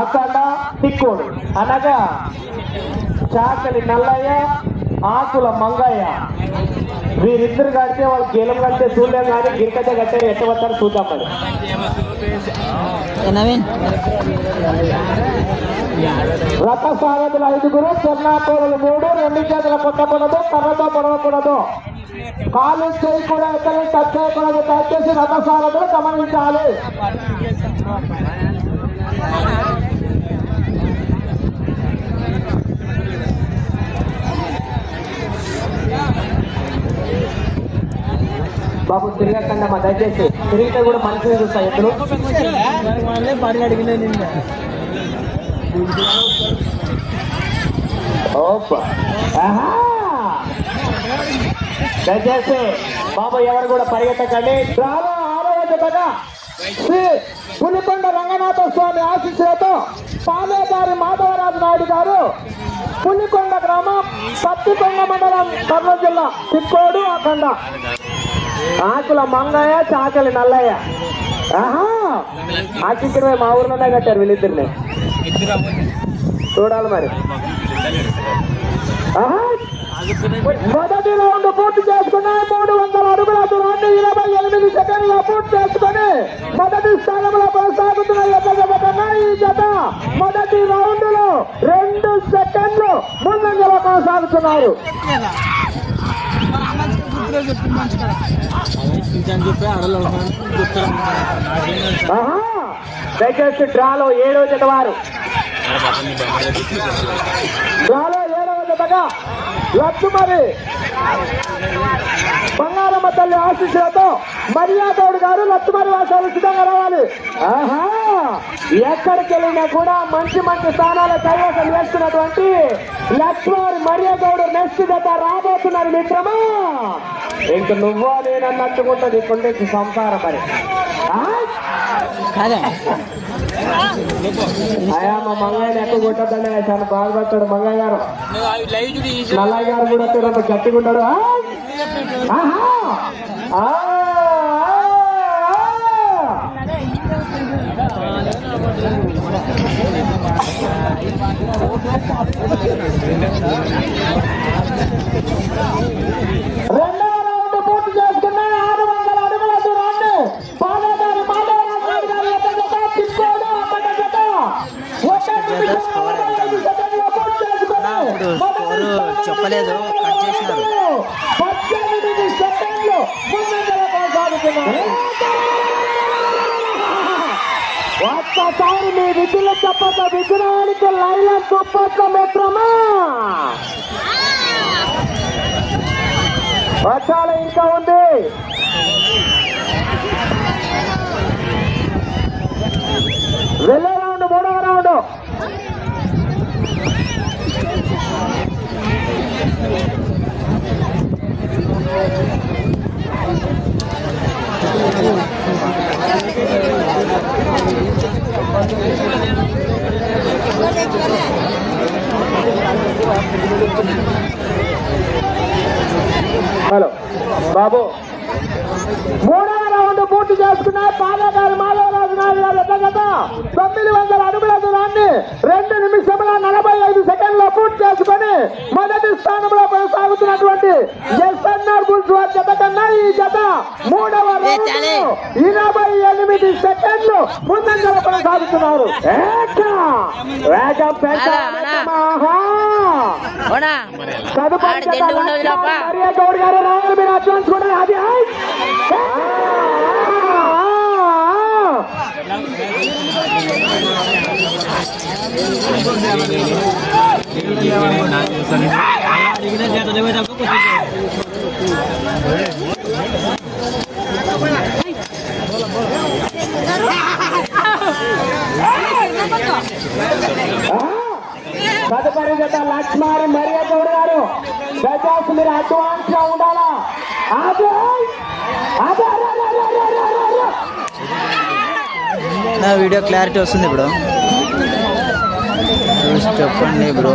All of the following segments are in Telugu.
అక్కడ తిక్కోడు అనగా చాకలి నల్లయ్య ఆకుల మంగయ్య. వీరిద్దరు కడితే వాళ్ళు గేలం కడితే చూడలేం కానీ గిరికట్ట కట్టే ఎట్టవస్తారు చూద్దాం మరి. రథ సారథులు ఐదుగురు చెన్నాపూరులు మూడు రెండు చేతుల కొట్టకూడదు కర్రతో పొడవకూడదు. కాలు చేయి కూడా ఎక్కడ టచ్ చేయకూడదు. దయచేసి రథ సారథులు గమనించాలి. బాబు తిరగకండి అమ్మా దయచేసి. తిరిగితే కూడా మనిషి చూస్తాయి ఎప్పుడు అడిగిన దయచేసి బాబు ఎవరు కూడా పరిగెత్తకండి. రాను ఆరవ శ్రీ పులికొండ రంగనాథ స్వామి ఆశీస్సులతో పాలేదారి మాధవరాజు నాయుడు గారు పులికొండ గ్రామం పత్తికొండ మండలం కర్నూలు జిల్లా తిక్కోడు అఖండ. ఆకుల మంగయ్య చాకలి నల్లయ్య. ఆహా! ఆశించడమే మా ఊర్లోనే కట్టారు వీళ్ళిద్దరిని. చూడాలి మరి. ఆహా. మొదటి రౌండ్ పూర్తి చేసుకున్నాయి మూడు వందల అడుగుల దూరాన్ని ఇరవై ఎనిమిది సెకండ్ల పూర్తి చేసుకుని మొదటి స్థానంలో కొనసాగుతున్న ఎట్ల ఈ జత మొదటి రౌండ్లో రెండు సెకండ్లు ముందంజలో కొనసాగుతున్నారు. చెప్పి అడలో. దయచేసి డ్రాలో ఏడవ జత వారు. డ్రాలో ఏడవ జతగా లక్ష్మ మరి. బంగారమ్మ తల్లి ఆశీస్సులతో మర్యాదవుడు గారు లక్ష్మరి వాసాలు సిద్ధంగా రావాలి. ఆహా ఎక్కడికి వెళ్ళినా కూడా మంచి మంచి స్థానాల కైవసం చేస్తున్నటువంటి లక్ష్మరి మర్యాదవుడు నెక్స్ట్ జత రాబోతున్నారు మిత్రమా? ఇంక నువ్వో నేనన్నట్టుకుంటుంది కొండెక్కి సంసారం మరి. కాదా? అయ్యా మా మంగయ్య ఎక్కువ కొట్టద్దండి చాలా బాధపడతాడు మంగయ్య గారు. నల్లయ్య గారు కూడా చూడండి గట్టిగా ఉన్నాడు. విధులు చప్పట విగ్రహానికి లైల దుప్పట్ల మిత్రమా వచ్చాల ఇంకా ఉంది వెళ్ళే రౌండ్ మూడవ రౌండ్ Thank you. హలో బాబు. మూడవ రౌండ్ పూర్తి చేసుకున్న పాదగారి మాల. తొమ్మిది వందల అడుగుల దూరాన్ని రెండు నిమిషముల నలభై ఐదు సెకండ్ల పూర్తి చేసుకొని మొదటి స్థానంలో కొనసాగుతున్నటువంటి ఎస్ఎన్ఆర్ బుల్స్ వారి జత కన్నా ఈ జత మూడవ ఇరవై ఎనిమిది సెకండ్లు ముందంజలో కొనసాగుతున్నారు. తదుపరి గారు రావాలి మీరు అడ్వాన్స్ కూడా అది తదుపరి జత లక్ష్మారి మరియా గౌడ్ గారు దయచేసి మీరు అడ్వాన్స్గా ఉండాలా అదే అదే నా వీడియో క్లారిటీ వస్తుంది ఇప్పుడు చూసి చెప్పండి బ్రో.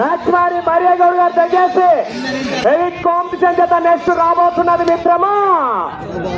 లక్ష్మారి మరియ గౌడ్ గారు దయచేసి హెవీ కాంపిటీషన్ చేత నెక్స్ట్ రాబోతున్నది మిత్రమా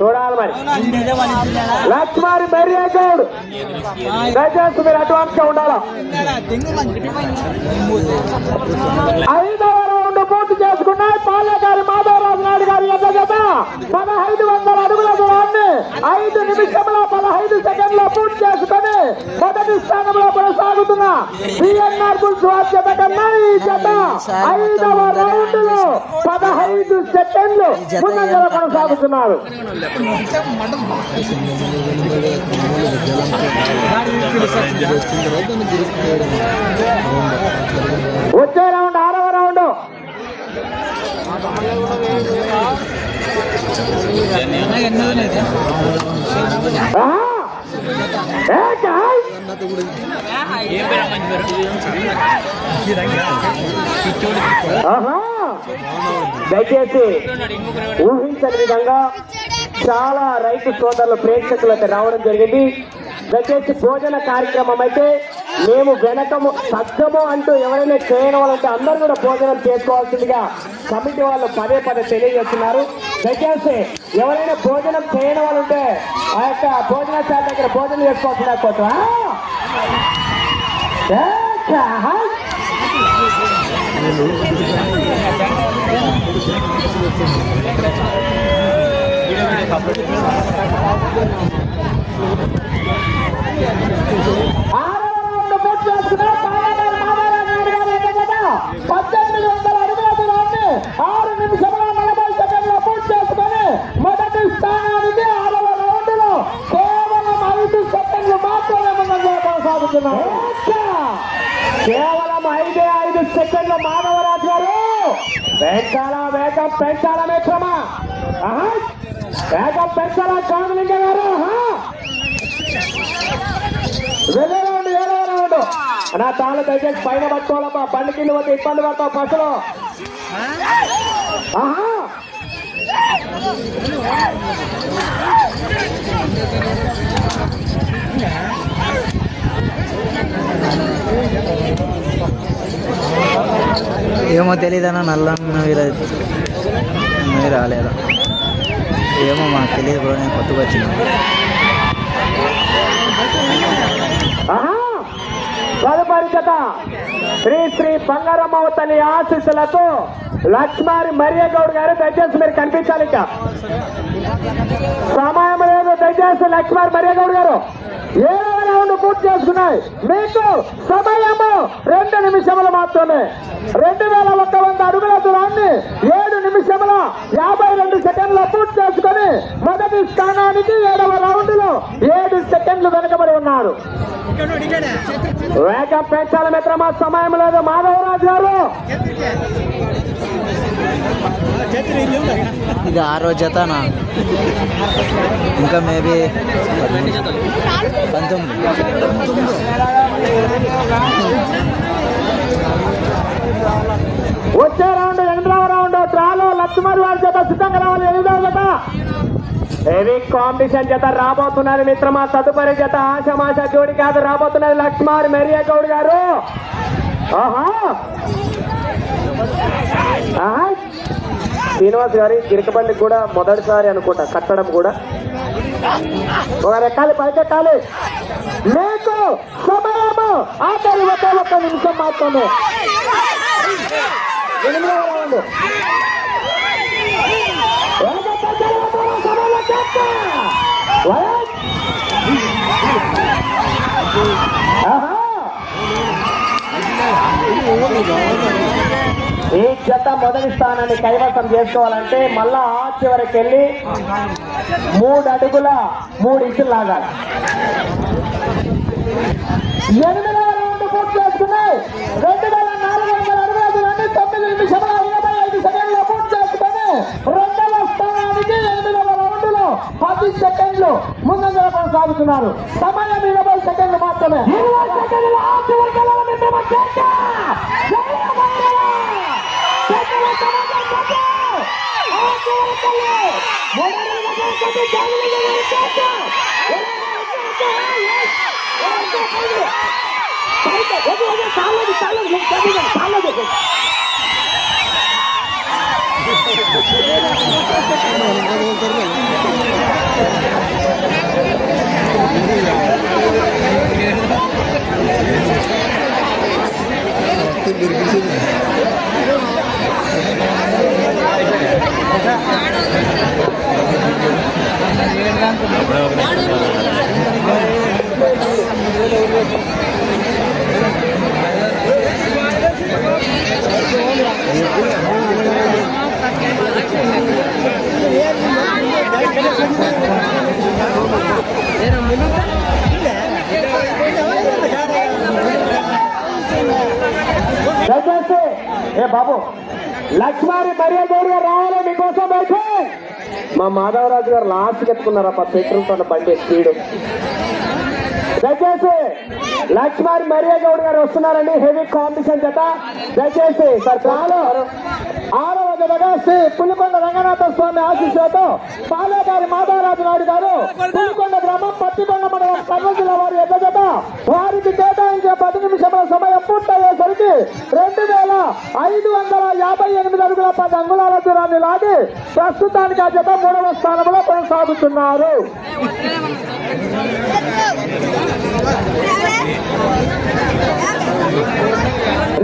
చూడాలి మరి. లక్ష్మారి మరియ గౌడ్. దయచేసి మీరు అడ్వాన్స్గా ఉండాలా? ఐదవ రౌండ్ పూర్తి చేసుకున్నాయి. పాలెగారి మాధవరాజు నాయుడు గారి ఎద్ద జత. పదహైదు ఐదు నిమిషముల పదహైదు సెకండ్ల పూర్తి చేసుకొని మొదటి స్థానంలో కొనసాగుతున్న బిఎన్ఆర్ బుల్స్ జత కన్నా ఈ జత ఐదవ రౌండ్లో పదహైదు సెకండ్లు ముందంజలో కొనసాగుతున్నారు. వచ్చే రౌండ్ ఆహా! ఏ కాయ్! ఆహా! దయచేసి ఊహించని విధంగా చాలా రైతు సోదరులు ప్రేక్షకులకు రావడం జరిగింది. దయచేసి భోజన కార్యక్రమం అయితే మేము వెనకము సగ్గము అంటూ ఎవరైనా చేయడం వాళ్ళంటే అందరూ కూడా భోజనం చేసుకోవాల్సిందిగా కమిటీ వాళ్ళు పదే పదే తెలియజేస్తున్నారు దయచేసి ఎవరైనా భోజనం చేయడం వాళ్ళు ఉంటే ఆ యొక్క భోజనశాల దగ్గర భోజనం చేసుకోవాల్సిన కోట Thank you. వందల ఆరు మొదటి ఆరవ కేవలం ఐదు మాత్రమే కేవలం ఐదే ఐదు సెకండ్ల మాధవరాజు గారు. పెంచాలా వేగం పెంచాలా మిత్రమా వేగం పెంచాలా కామలింగ గారు ఆహా వెళ్ళే నా తాను దయచేసి పైన పట్టుకోవాలమ్మా. బండి కింద పోతే ఇబ్బంది పడతావు పసలు. ఏమో తెలీదన్నా నల్ల మీరు రాలేదా? ఏమో మాకు తెలియదు బ్రో నేను కొత్తగా వచ్చిన. ఆహా! తదుపరి జత శ్రీ శ్రీ బంగారమ్మ తల్లి ఆశీస్సులతో లక్ష్మారి మరియగౌడ్ గారు దయచేసి మీరు కనిపించాలి ఇక. సమయం లేదు దయచేసి లక్ష్మారి మరియగౌడ్ గారు. ఏడవ రౌండ్ పూర్తి చేసుకున్నాయి. మీకు సమయము రెండు నిమిషములు మాత్రమే. రెండు వేల ఒక్క వంద అడుగుల దూరాన్ని ఏడు నిమిషముల యాభై రెండు సెకండ్ల పూర్తి చేసుకొని స్థానానికి ఏడవ రౌండ్లో ఏడు సెకండ్లు వెనుకబడి ఉన్నారు. వేగం పెంచాల మిత్రమా సమయం లేదు. మాధవరాజు గారు. ఇది ఆరో జతనా? ఇంకా మేబీ పంతొమ్మిది వచ్చే రౌండ్ ఎనిమిదవ రౌండ్ డ్రాలో లక్ష్మణ్ వారి చేత సిద్ధంగా రావాలి. ఎనిమిదవ జత. హెవీ కాంపిటీషన్ జత రాబోతున్నారు మిత్రమా తదుపరి జత ఆశమాష జోడి కాదు రాబోతున్నారు లక్ష్మార్ మెరియా గౌడ్ గారు. ఆహా! ఆహా! శ్రీనివాస్ గారి గిరికపల్లి కూడా మొదటిసారి అనుకుంటా కట్టడం కూడా. ఒక రెక్కాలి పైకెక్కాలి. మీకు సమయము. ఆఖరి ఒక ఒక్క నిమిషం మాత్రమే. ఎనిమిదవ రౌండ్ ఈ జత మొదటి స్థానాన్ని కైవసం చేసుకోవాలంటే మళ్ళా ఆ చివరికి వెళ్ళి మూడు అడుగుల మూడు ఇంచులు లాగాలి. ఎనిమిదవ రౌండ్ పూర్తి చేస్తున్నాయి. రెండు పది సెకండ్లు ముందంజల కొనసాగుతున్నారు. సమయం ఇరవై సెకండ్లు మాత్రమే. ఇరవై సెకండ్లు చాలదు, నేను చదివాను, చాలదు. దయచేసి లక్ష్మారి మర్యాదౌడి గారు రావాలి మీకోసం అయితే మా మాధవరాజు గారు లాస్ట్ ఎత్తుకున్నారప్ప పెట్రోల్ తోట బండి స్పీడ్. దయచేసి లక్ష్మారి గౌడ్ గారు వస్తున్నారండి. హెవీ కాంపిటీషన్ చేత దయచేసి సార్ చాలు ఆరవ జతగా శ్రీ పులికొండ రంగనాథ స్వామి ఆశీస్సులతో పాలేగారి మాధవరాజు నాయుడు గారు పులికొండ గ్రామం పత్తికొండ మండలం కర్నూలు జిల్లా వారి యొక్క జత వారికి కేటాయించే పది నిమిషముల సమయం పూర్తయ్యే రెండు వేల ఐదు వందల యాభై ఎనిమిది అడుగుల పది అంగుళాల దూరాన్ని లాగి ప్రస్తుతానికి ఆ జత మూడవ స్థానంలో కొనసాగుతున్నారు.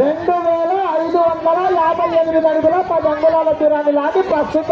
రెండు వేల ఐదు వందల యాభై ఎనిమిది అడుగుల పది అంగుళాల దూరాన్ని లాగి ప్రస్తుతం